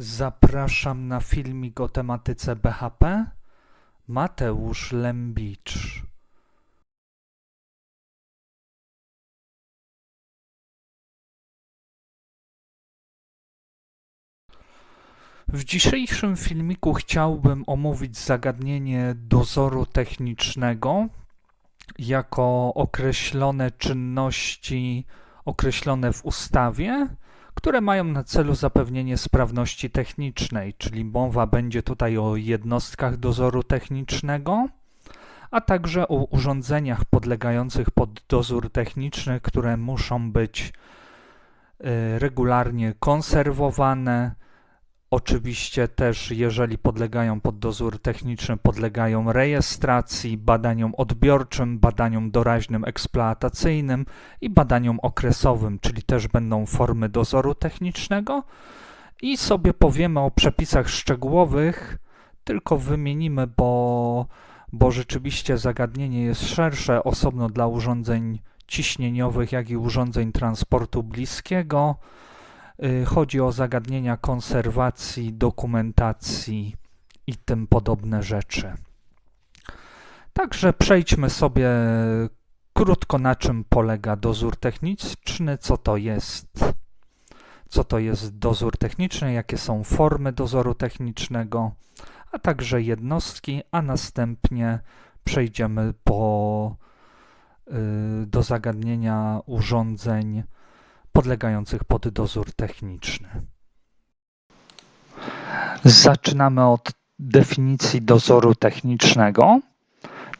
Zapraszam na filmik o tematyce BHP. Mateusz Lembicz. W dzisiejszym filmiku chciałbym omówić zagadnienie dozoru technicznego jako określone czynności określone w ustawie, które mają na celu zapewnienie sprawności technicznej, czyli mowa będzie tutaj o jednostkach dozoru technicznego, a także o urządzeniach podlegających pod dozór techniczny, które muszą być y, regularnie konserwowane, Oczywiście też, jeżeli podlegają pod dozór techniczny, podlegają rejestracji, badaniom odbiorczym, badaniom doraźnym eksploatacyjnym i badaniom okresowym, czyli też będą formy dozoru technicznego. I sobie powiemy o przepisach szczegółowych, tylko wymienimy, bo, bo rzeczywiście zagadnienie jest szersze, osobno dla urządzeń ciśnieniowych, jak i urządzeń transportu bliskiego. Y, chodzi o zagadnienia konserwacji, dokumentacji i tym podobne rzeczy. Także przejdźmy sobie krótko na czym polega dozór techniczny, co to jest, co to jest dozór techniczny, jakie są formy dozoru technicznego, a także jednostki, a następnie przejdziemy po, y, do zagadnienia urządzeń podlegających pod dozór techniczny. Zaczynamy od definicji dozoru technicznego,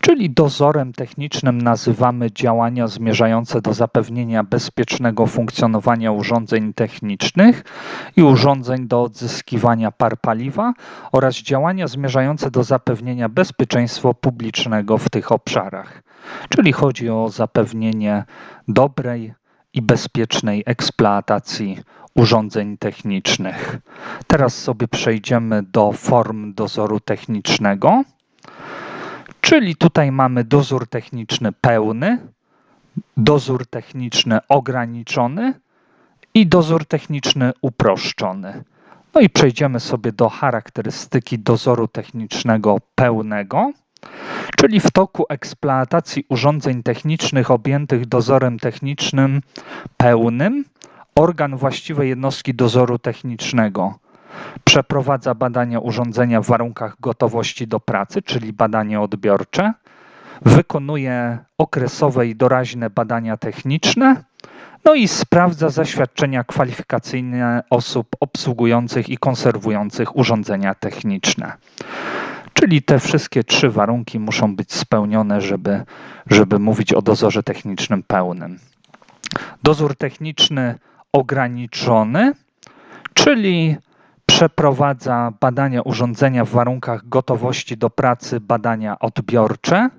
czyli dozorem technicznym nazywamy działania zmierzające do zapewnienia bezpiecznego funkcjonowania urządzeń technicznych i urządzeń do odzyskiwania par paliwa oraz działania zmierzające do zapewnienia bezpieczeństwa publicznego w tych obszarach. Czyli chodzi o zapewnienie dobrej, i bezpiecznej eksploatacji urządzeń technicznych. Teraz sobie przejdziemy do form dozoru technicznego, czyli tutaj mamy dozór techniczny pełny, dozór techniczny ograniczony i dozór techniczny uproszczony. No i przejdziemy sobie do charakterystyki dozoru technicznego pełnego czyli w toku eksploatacji urządzeń technicznych objętych dozorem technicznym pełnym, organ właściwej jednostki dozoru technicznego przeprowadza badania urządzenia w warunkach gotowości do pracy, czyli badanie odbiorcze, wykonuje okresowe i doraźne badania techniczne, no i sprawdza zaświadczenia kwalifikacyjne osób obsługujących i konserwujących urządzenia techniczne. Czyli te wszystkie trzy warunki muszą być spełnione, żeby, żeby mówić o dozorze technicznym pełnym. Dozór techniczny ograniczony, czyli przeprowadza badania urządzenia w warunkach gotowości do pracy, badania odbiorcze,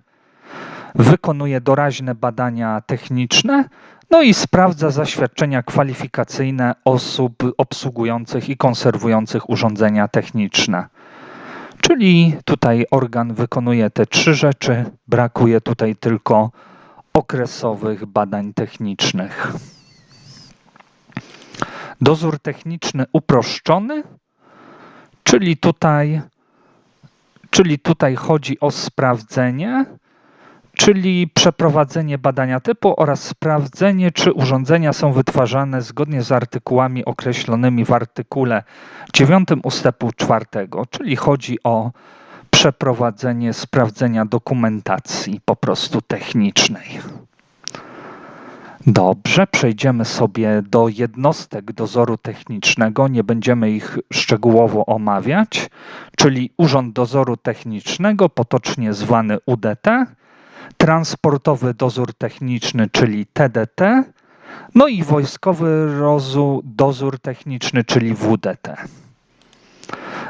wykonuje doraźne badania techniczne, no i sprawdza zaświadczenia kwalifikacyjne osób obsługujących i konserwujących urządzenia techniczne. Czyli tutaj organ wykonuje te trzy rzeczy, brakuje tutaj tylko okresowych badań technicznych. Dozór techniczny uproszczony, czyli tutaj, czyli tutaj chodzi o sprawdzenie, czyli przeprowadzenie badania typu oraz sprawdzenie, czy urządzenia są wytwarzane zgodnie z artykułami określonymi w artykule 9 ustępu 4, czyli chodzi o przeprowadzenie sprawdzenia dokumentacji po prostu technicznej. Dobrze, przejdziemy sobie do jednostek dozoru technicznego. Nie będziemy ich szczegółowo omawiać, czyli Urząd Dozoru Technicznego, potocznie zwany UDT, transportowy dozór techniczny, czyli TDT, no i wojskowy rozu, dozór techniczny, czyli WDT.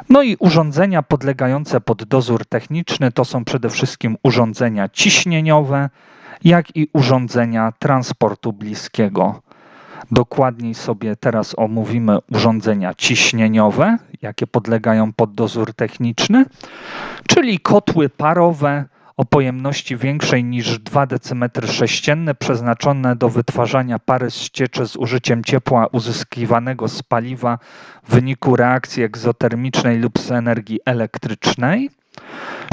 No i urządzenia podlegające pod dozór techniczny to są przede wszystkim urządzenia ciśnieniowe, jak i urządzenia transportu bliskiego. Dokładniej sobie teraz omówimy urządzenia ciśnieniowe, jakie podlegają pod dozór techniczny, czyli kotły parowe, o pojemności większej niż 2 dm3 przeznaczone do wytwarzania pary z cieczy z użyciem ciepła uzyskiwanego z paliwa w wyniku reakcji egzotermicznej lub z energii elektrycznej,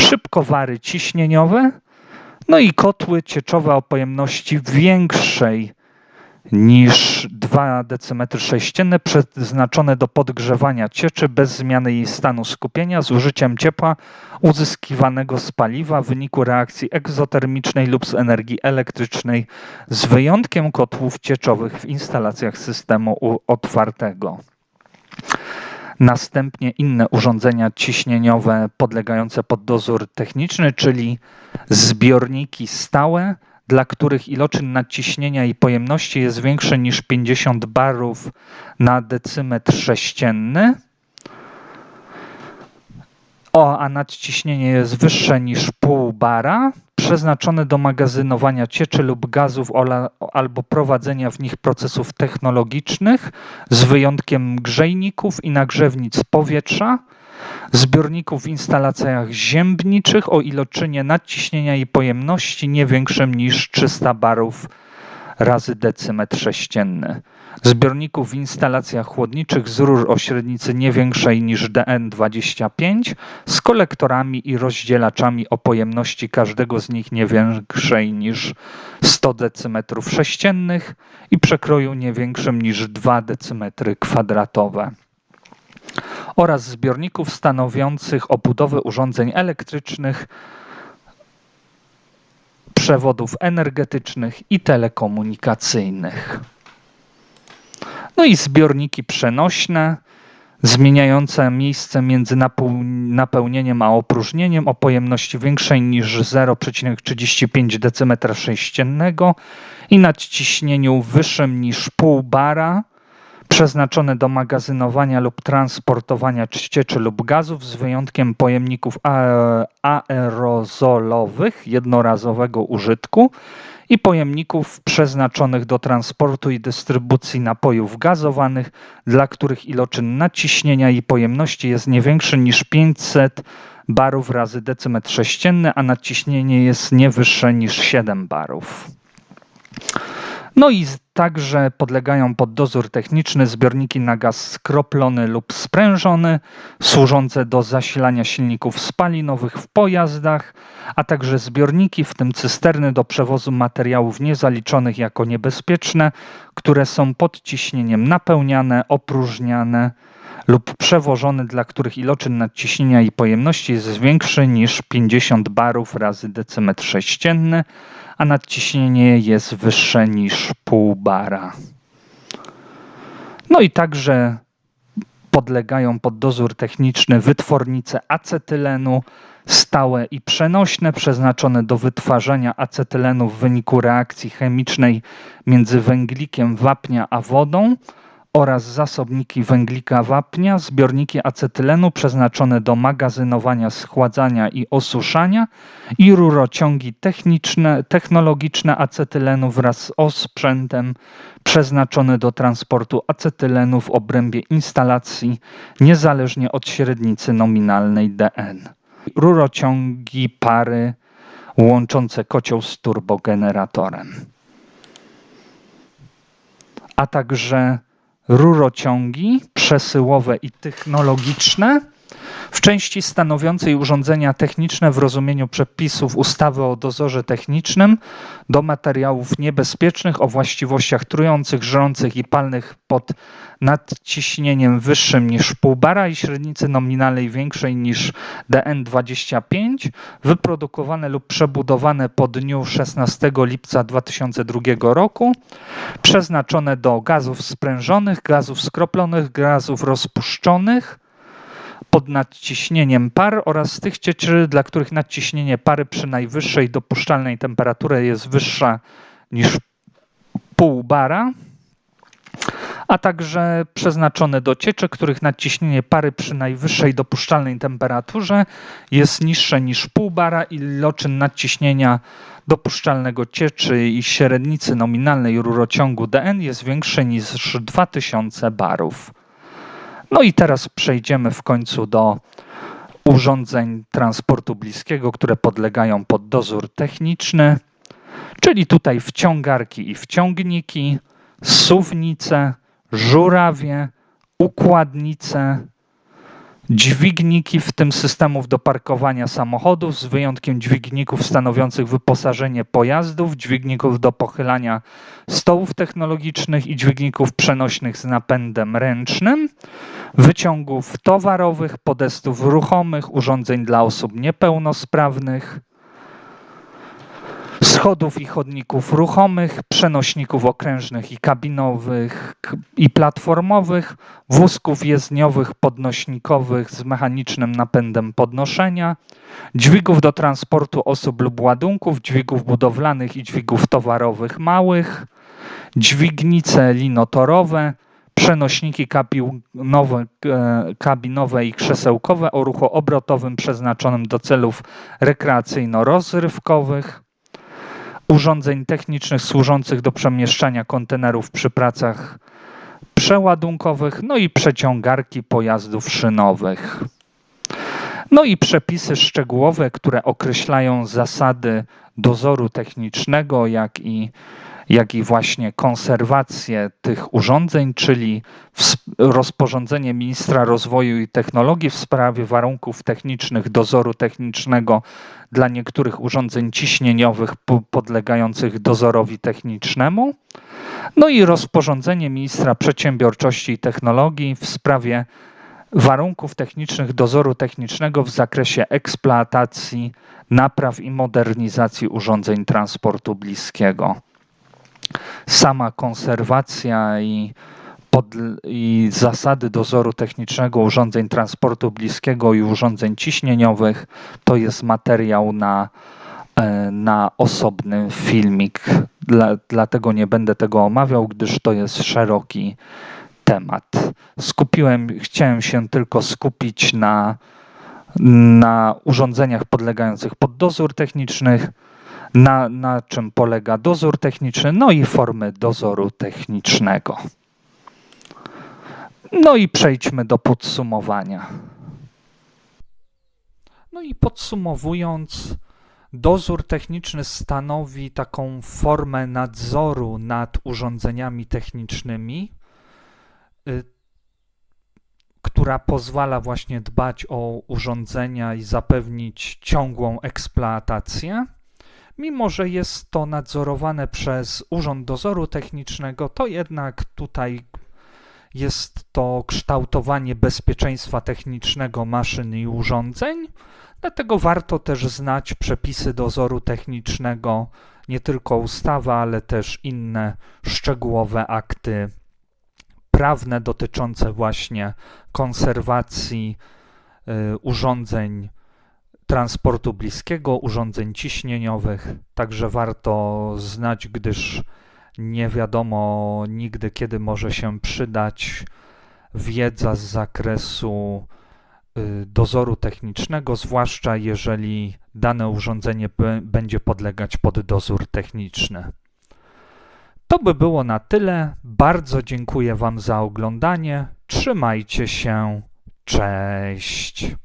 szybkowary ciśnieniowe, no i kotły cieczowe o pojemności większej niż 2 dm3 przeznaczone do podgrzewania cieczy bez zmiany jej stanu skupienia z użyciem ciepła uzyskiwanego z paliwa w wyniku reakcji egzotermicznej lub z energii elektrycznej z wyjątkiem kotłów cieczowych w instalacjach systemu otwartego. Następnie inne urządzenia ciśnieniowe podlegające pod dozór techniczny, czyli zbiorniki stałe, dla których iloczyn nadciśnienia i pojemności jest większy niż 50 barów na decymetr sześcienny, o, a nadciśnienie jest wyższe niż pół bara, przeznaczone do magazynowania cieczy lub gazów albo prowadzenia w nich procesów technologicznych, z wyjątkiem grzejników i nagrzewnic powietrza, zbiorników w instalacjach ziębniczych o iloczynie nadciśnienia i pojemności nie większym niż 300 barów razy decymetr sześcienny. Zbiorników w instalacjach chłodniczych z rur o średnicy nie większej niż DN25 z kolektorami i rozdzielaczami o pojemności każdego z nich nie większej niż 100 decymetrów sześciennych i przekroju nie większym niż 2 decymetry kwadratowe oraz zbiorników stanowiących obudowę urządzeń elektrycznych, przewodów energetycznych i telekomunikacyjnych. No i zbiorniki przenośne, zmieniające miejsce między napełnieniem a opróżnieniem o pojemności większej niż 0,35 dm3 i nadciśnieniu wyższym niż pół bara przeznaczone do magazynowania lub transportowania cieczy lub gazów z wyjątkiem pojemników aerozolowych jednorazowego użytku i pojemników przeznaczonych do transportu i dystrybucji napojów gazowanych, dla których iloczyn naciśnienia i pojemności jest nie większy niż 500 barów razy decymetr sześcienny, a nadciśnienie jest nie wyższe niż 7 barów. No i także podlegają pod dozór techniczny zbiorniki na gaz skroplony lub sprężony, służące do zasilania silników spalinowych w pojazdach, a także zbiorniki, w tym cysterny do przewozu materiałów niezaliczonych jako niebezpieczne, które są pod ciśnieniem napełniane, opróżniane lub przewożone, dla których iloczyn nadciśnienia i pojemności jest większy niż 50 barów razy decymetr sześcienny, a nadciśnienie jest wyższe niż pół bara. No i także podlegają pod dozór techniczny wytwornice acetylenu, stałe i przenośne, przeznaczone do wytwarzania acetylenu w wyniku reakcji chemicznej między węglikiem wapnia a wodą oraz zasobniki węglika wapnia, zbiorniki acetylenu przeznaczone do magazynowania, schładzania i osuszania i rurociągi techniczne, technologiczne acetylenu wraz z osprzętem przeznaczone do transportu acetylenu w obrębie instalacji niezależnie od średnicy nominalnej DN. Rurociągi pary łączące kocioł z turbogeneratorem. A także rurociągi przesyłowe i technologiczne w części stanowiącej urządzenia techniczne w rozumieniu przepisów ustawy o dozorze technicznym do materiałów niebezpiecznych o właściwościach trujących, żrących i palnych pod nadciśnieniem wyższym niż pół bara i średnicy nominalnej większej niż DN25, wyprodukowane lub przebudowane po dniu 16 lipca 2002 roku, przeznaczone do gazów sprężonych, gazów skroplonych, gazów rozpuszczonych, pod nadciśnieniem par oraz tych cieczy, dla których nadciśnienie pary przy najwyższej dopuszczalnej temperaturze jest wyższa niż pół bara, a także przeznaczone do cieczy, których nadciśnienie pary przy najwyższej dopuszczalnej temperaturze jest niższe niż pół bara i iloczyn nadciśnienia dopuszczalnego cieczy i średnicy nominalnej rurociągu DN jest większy niż 2000 barów. No i teraz przejdziemy w końcu do urządzeń transportu bliskiego, które podlegają pod dozór techniczny, czyli tutaj wciągarki i wciągniki, suwnice, żurawie, układnice, dźwigniki, w tym systemów do parkowania samochodów, z wyjątkiem dźwigników stanowiących wyposażenie pojazdów, dźwigników do pochylania stołów technologicznych i dźwigników przenośnych z napędem ręcznym, wyciągów towarowych, podestów ruchomych, urządzeń dla osób niepełnosprawnych, schodów i chodników ruchomych, przenośników okrężnych i kabinowych i platformowych, wózków jezdniowych podnośnikowych z mechanicznym napędem podnoszenia, dźwigów do transportu osób lub ładunków, dźwigów budowlanych i dźwigów towarowych małych, dźwignice linotorowe, przenośniki kabinowe, e, kabinowe i krzesełkowe o ruchu obrotowym przeznaczonym do celów rekreacyjno-rozrywkowych, urządzeń technicznych służących do przemieszczania kontenerów przy pracach przeładunkowych, no i przeciągarki pojazdów szynowych. No i przepisy szczegółowe, które określają zasady dozoru technicznego, jak i, jak i właśnie konserwację tych urządzeń, czyli rozporządzenie ministra rozwoju i technologii w sprawie warunków technicznych dozoru technicznego dla niektórych urządzeń ciśnieniowych po- podlegających dozorowi technicznemu. No i rozporządzenie ministra przedsiębiorczości i technologii w sprawie warunków technicznych dozoru technicznego w zakresie eksploatacji, napraw i modernizacji urządzeń transportu bliskiego. Sama konserwacja i, pod, i zasady dozoru technicznego urządzeń transportu bliskiego i urządzeń ciśnieniowych to jest materiał na, e, na osobny filmik. Dla, dlatego nie będę tego omawiał, gdyż to jest szeroki temat. Skupiłem, chciałem się tylko skupić na, na urządzeniach podlegających pod dozór technicznych, na, na czym polega dozór techniczny, no i formy dozoru technicznego. No i przejdźmy do podsumowania. No i podsumowując, dozór techniczny stanowi taką formę nadzoru nad urządzeniami technicznymi, y, która pozwala właśnie dbać o urządzenia i zapewnić ciągłą eksploatację. Mimo, że jest to nadzorowane przez Urząd Dozoru Technicznego, to jednak tutaj jest to kształtowanie bezpieczeństwa technicznego maszyn i urządzeń. Dlatego warto też znać przepisy dozoru technicznego, nie tylko ustawy, ale też inne szczegółowe akty prawne dotyczące właśnie konserwacji y, urządzeń transportu bliskiego, urządzeń ciśnieniowych. Także warto znać, gdyż nie wiadomo nigdy, kiedy może się przydać wiedza z zakresu y, dozoru technicznego, zwłaszcza jeżeli dane urządzenie będzie podlegać pod dozór techniczny. To by było na tyle. Bardzo dziękuję Wam za oglądanie. Trzymajcie się. Cześć.